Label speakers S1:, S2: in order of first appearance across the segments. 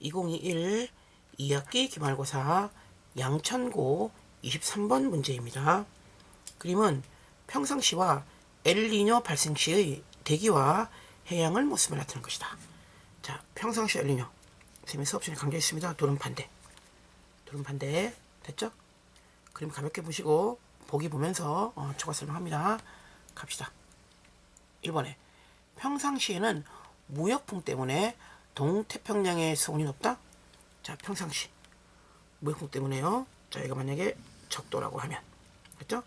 S1: 2021 2학기 기말고사 양천고 23번 문제입니다. 그림은 평상시와 엘니뇨 발생 시의 대기와 해양을 모습을 나타낸 것이다. 자, 평상시. 선생님이 수업 중에 강조했습니다. 돌은 반대. 돌은 반대. 됐죠? 그림 가볍게 보시고 보기 보면서 어, 초과 설명합니다. 갑시다. 1번에 평상시에는 무역풍 때문에 동태평양의 수온이 높다. 자, 평상시 무역풍 때문에요. 자, 이거 만약에 적도라고 하면 그렇죠?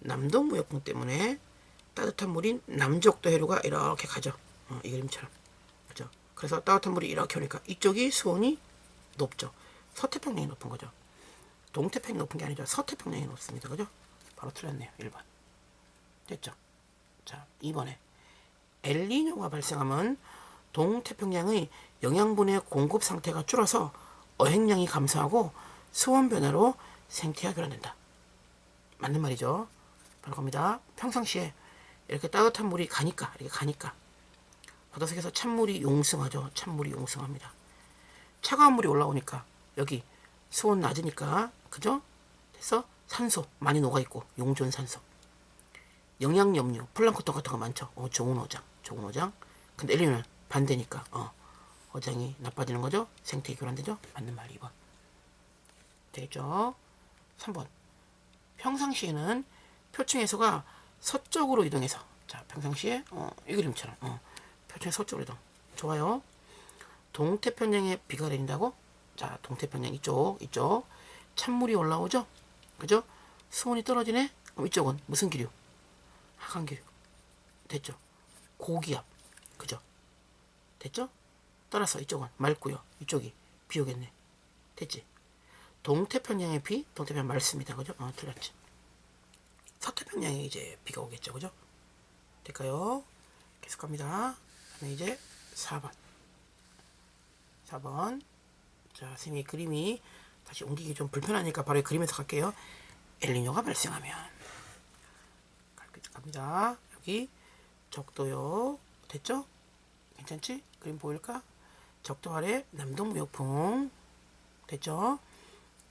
S1: 남도 무역풍 때문에 따뜻한 물인 남적도 해류가 이렇게 가죠. 어, 이 그림처럼. 그죠? 그래서 따뜻한 물이 이렇게 오니까 이쪽이 수온이 높죠. 서태평양이 높은 거죠. 동태평양이 높은 게 아니죠. 서태평양이 높습니다. 그죠? 바로 틀렸네요. 1번. 됐죠? 자, 2번에 엘니뇨가 발생하면 동태평양의 영양분의 공급 상태가 줄어서 어획량이 감소하고 수온 변화로 생태가 교란된다. 맞는 말이죠. 바로 겁니다. 평상시에 이렇게 따뜻한 물이 가니까 이렇게 가니까 바닷속에서 찬물이 용승하죠. 찬물이 용승합니다. 차가운 물이 올라오니까 여기 수온 낮으니까 그죠? 그래서 산소 많이 녹아 있고 용존 산소 영양 염류 플랑크톤 같은 거 많죠. 어, 좋은 어장, 좋은 어장. 근데 엘리는 반대니까 어, 어장이 나빠지는 거죠. 생태 교란되죠. 맞는 말 2번. 되겠죠? 3번. 평상시에는 표층에서가 서쪽으로 이동해서 자 평상시에 어, 이 그림처럼 어, 표층 서쪽으로 이동. 좋아요. 동태평양에 비가 내린다고? 자 동태평양 이쪽 이쪽 찬물이 올라오죠. 그죠? 수온이 떨어지네. 그럼 이쪽은 무슨 기류? 하강기류. 됐죠? 고기압. 그죠? 됐죠? 따라서 이쪽은 맑고요. 이쪽이 비 오겠네. 됐지? 동태평양의 비, 동태평양 맑습니다. 그죠? 어, 틀렸지. 서태평양에 이제 비가 오겠죠. 그죠? 될까요? 계속 갑니다. 다음에 이제 4번. 4번. 자, 선생님이 그림이 다시 옮기기 좀 불편하니까 바로 이 그림에서 갈게요. 엘니뇨가 발생하면. 갑니다. 여기 적도요. 됐죠? 괜찮지? 그림 보일까? 적도 아래 남동무역풍. 됐죠?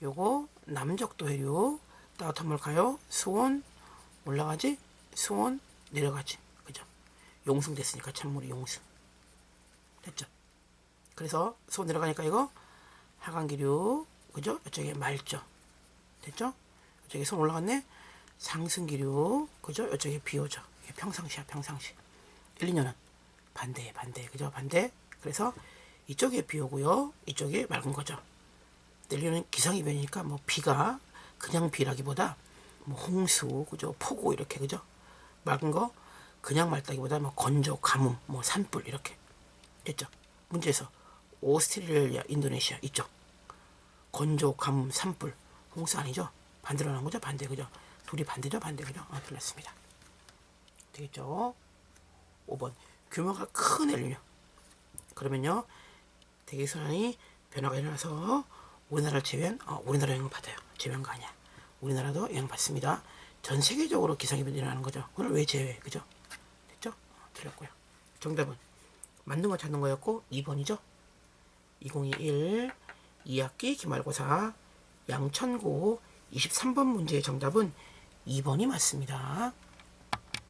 S1: 요거 남적도 해류. 따뜻한 물 가요. 수온 올라가지? 수온 내려가지. 그죠? 용승 됐으니까 찬물이 용승. 됐죠? 그래서 수온 내려가니까 이거 하강기류. 그죠? 이쪽에 맑죠? 됐죠? 이쪽에 수온 올라갔네? 상승기류. 그죠? 이쪽에 비 오죠? 이게 평상시야, 평상시. 1, 2년은 반대, 반대. 그죠? 반대. 그래서 이쪽에 비 오고요. 이쪽에 맑은 거죠. 내리는 기상이변이니까 뭐 비가 그냥 비라기보다 뭐 홍수, 그죠? 폭우 이렇게 그죠? 맑은 거 그냥 맑다기보다 뭐 건조, 가뭄, 뭐 산불 이렇게 됐죠? 문제에서 오스트레일리아, 인도네시아 이쪽 건조, 가뭄, 산불, 홍수 아니죠? 반대로 나온 거죠? 반대 그죠? 둘이 반대죠? 반대 그죠? 아, 틀렸습니다. 되겠죠? 5번 규모가 큰 엘니뇨 그러면요 대기선이 변화가 일어나서 우리나라를 제외한 어, 우리나라 영향 받아요. 제외한 거 아니야. 우리나라도 영향 받습니다. 전 세계적으로 기상이변이 일어나는 거죠. 그걸 왜 제외 그죠? 됐죠? 어, 틀렸고요. 정답은 맞는 거 찾는 거였고 2번이죠? 2021 2학기 기말고사 양천고 23번 문제의 정답은 2번이 맞습니다